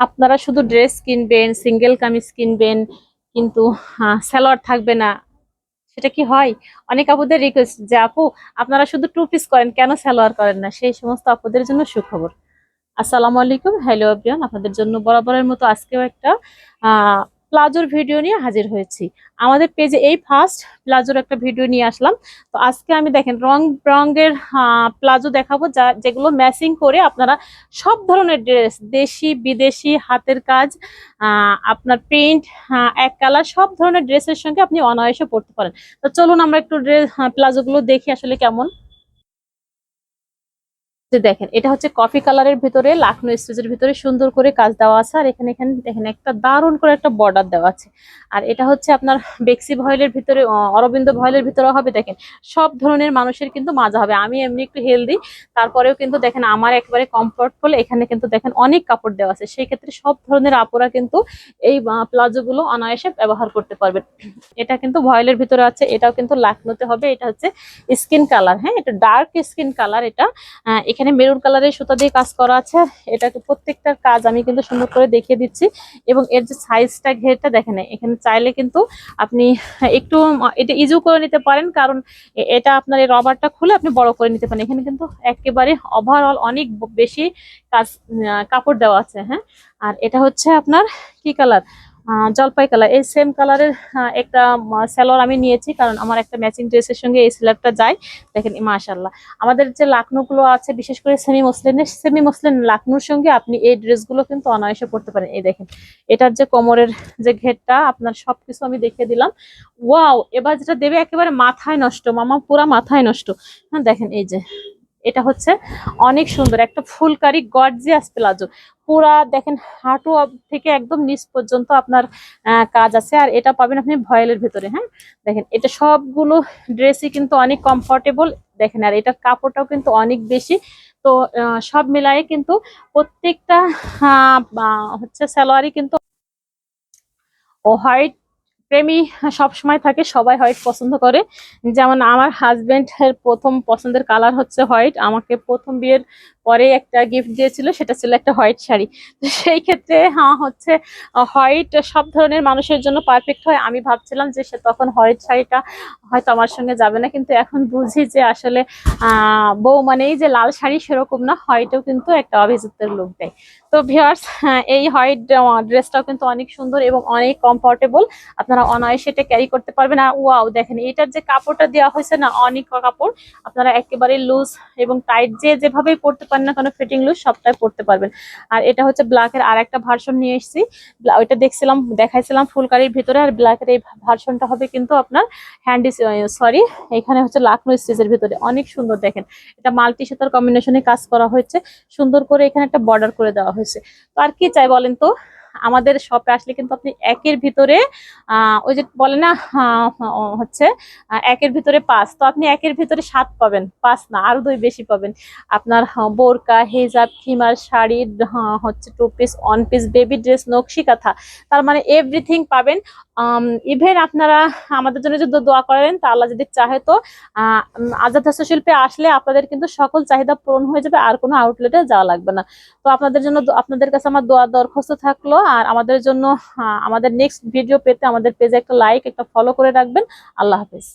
আপনারা শুধু ড্রেস কিনবেন, সিঙ্গেল কামিজ কিনবেন, কিন্তু স্যালোয়ার থাকবে না। সেটা কি হয়? অনেক আপুদের রিকোয়েস্ট যে, আপু, আপনারা শুধু টু পিস করেন, কেন স্যালোয়ার করেন না? সেই সমস্ত আপুদের জন্য সুখবর। আসসালামু আলাইকুম। হ্যালো এভরিওয়ান আপনাদের জন্য বরাবরের মতো আজকেও একটা প্লাজোর ভিডিও নিয়ে হাজির হয়েছি। আমাদের পেজে এই ফার্স্ট প্লাজোর একটা ভিডিও নিয়ে আসলাম। তো আজকে আমি দেখেন, রং রঙের প্লাজো দেখাবো যা, যেগুলো ম্যাচিং করে আপনারা সব ধরনের ড্রেস দেশি, বিদেশি, হাতের কাজ আপনার প্রিন্ট এক কালার সব ধরনের ড্রেসের সঙ্গে আপনি অনায়াসে পড়তে পারেন। তো চলুন আমরা একটু ড্রেস প্লাজো গুলো দেখি আসলে কেমন। যে দেখেন এটা হচ্ছে কফি কালারের ভিতরে লাখনো স্টেজের ভিতরে সুন্দর করে কাজ দেওয়া আছে। আর এখানে এখানে দেখেন একটা দারুণ করে একটা বর্ডার দেওয়া আছে। আর এটা হচ্ছে আপনার বেক্সি ভয়েলের ভিতরে অরবিন্দ ভয়েলের ভিতরে হবে দেখেন। সব ধরনের মানুষের কিন্তু মাজা হবে। আমি এমনি একটু হেলদি তারপরেও কিন্তু দেখেন আমার একেবারে কমফোর্টফুল এখানে কিন্তু দেখেন অনেক কাপড় দেওয়া আছে। সেই ক্ষেত্রে সব ধরনের আপুরা কিন্তু এই প্লাজো গুলো অনায়াসে ব্যবহার করতে পারবেন। এটা কিন্তু ভয়েলের ভিতরে আছে এটাও কিন্তু লাখনোতে হবে। এটা হচ্ছে স্কিন কালার হ্যাঁ? এটা ডার্ক স্কিন কালার এটা আহ, এখানে মেরুন কালারের সুতা দিয়ে কাজ করা আছে। এটাকে প্রত্যেকটার কাজ আমি কিন্তু সুন্দর করে দেখিয়ে দিচ্ছি। এবং এর যে সাইজটা ঘেরটা দেখেন, এখানে চাইলে কিন্তু আপনি একটু এটা ইজু করে নিতে পারেন। কারণ এটা আপনার এই রবারটা খুলে আপনি বড় করে নিতে পারেন। এখানে কিন্তু একেবারে ওভারঅল অনেক বেশি কাজ কাপড় দেওয়া আছে হ্যাঁ? আর এটা হচ্ছে আপনার কি কালার জলপাই কালার এই সেম কালারের একটা স্যালোয়ার আমি নিয়েছি, কারণ আমার একটা ম্যাচিং ড্রেসের সঙ্গে এই স্যালোয়ারটা যায়। দেখেন মাশাল্লাহ আমাদের যে লাকনোগুলো আছে, বিশেষ করে সেমি মসলিনের সেমি মসলিন লাকনোর সঙ্গে আপনি এই ড্রেসগুলো কিন্তু অনায়াসে পড়তে পারেন। এই দেখেন, এটার যে কোমরের যে ঘেরটা, আপনার সবকিছু আমি দেখিয়ে দিলাম। ওয়াও! এবার যেটা দেবে একেবারে মাথায় নষ্ট, মামা, পুরা মাথায় নষ্ট। হ্যাঁ দেখেন, এই যে এটা হচ্ছে অনেক সুন্দর, একটা ফুলকারি গর্জিয়াস প্লাজো। পুরা দেখেন হাঁটু থেকে একদম নিচ পর্যন্ত আপনার কাজ আছে, আর এটা পাবেন আপনি ভয়েলের ভেতরে হ্যাঁ? দেখেন, এটা সবগুলো ড্রেসই কিন্তু অনেক কমফোর্টেবল দেখেন, আর এটার কাপড়টাও কিন্তু অনেক বেশি। তো সব মিলায়ে কিন্তু প্রত্যেকটা হচ্ছে সালোয়ারই কিন্তু হোয়াইট প্রেমী সবসময় থাকে, সবাই হোয়াইট পছন্দ করে। যেমন আমার হাজবেন্ড এর প্রথম পছন্দের কালার হচ্ছে হোয়াইট আমাকে প্রথম বিয়ের পরে একটা গিফট দিয়েছিল, সেটা ছিল একটা হোয়াইট শাড়ি। তো সেই ক্ষেত্রে হ্যাঁ হচ্ছে হোয়াইট সব ধরনের মানুষের জন্য পারফেক্ট হয়। আমি ভাবছিলাম যে সে তখন হোয়াইট শাড়িটা হয়তো আমার সঙ্গে যাবে না। কিন্তু এখন বুঝি যে আসলে বউ মানেই যে লাল শাড়ি সেরকম না হোয়াইটও কিন্তু একটা অভিযুক্তের লুক দেয়। তো ভিউয়ার্স এই হোয়াইট ড্রেসটাও কিন্তু অনেক সুন্দর এবং অনেক কমফোর্টেবল আপনারা অনায়াসে এটা ক্যারি করতে পারবেন। আর ওয়াও দেখেন, এটার যে কাপড়টা দেওয়া হয়েছে না, অনেক কাপড়, আপনারা একেবারে লুজ এবং টাইট যে যেভাবেই পড়তে পারেন না কেন ফিটিং লুজ সবটাই পড়তে পারবেন। আর এটা হচ্ছে ব্ল্যাকের আর একটা ভার্সন নিয়ে এসেছি। ওইটা দেখছিলাম, দেখাইছিলাম ফুলকারির ভিতরে, আর ব্ল্যাকের এই ভার্সনটা হবে কিন্তু আপনার হ্যান্ডি সরি এখানে হচ্ছে লাকনো স্টিচের ভিতরে। অনেক সুন্দর, দেখেন, এটা মাল্টি সুতার কম্বিনেশনে কাজ করা হয়েছে। সুন্দর করে এখানে একটা বর্ডার করে দেওয়া হয়েছে। তো আর কি চাই বলেন তো? আমাদের শপে আসলে কিন্তু আপনি একের ভিতরে ওই যে বলে না হচ্ছে একের ভিতরে পাঁচ। তো আপনি একের ভিতরে সাত পাবেন, পাঁচ না আরও দুই বেশি পাবেন। আপনার বোরকা, হেজাব, খিমার, শাড়ি হচ্ছে two piece one piece baby dress নকশি কাঁথা। তার মানে এভরিথিং পাবেন। ইভেন আপনারা আমাদের জন্য যদি দোয়া করেন, তা আল্লাহ যদি চাহে তো আজাদ হস্তশিল্পে আসলে আপনাদের কিন্তু সকল চাহিদা পূরণ হয়ে যাবে, আর কোনো আউটলেটে যাওয়া লাগবে না। তো আপনাদের জন্য আপনাদের কাছে আমার দোয়া দরখাস্ত থাকল, আর আমাদের জন্য আমাদের নেক্সট ভিডিও পেতে আমাদের পেজে একটা লাইক একটা ফলো করে রাখবেন। আল্লাহ হাফেজ।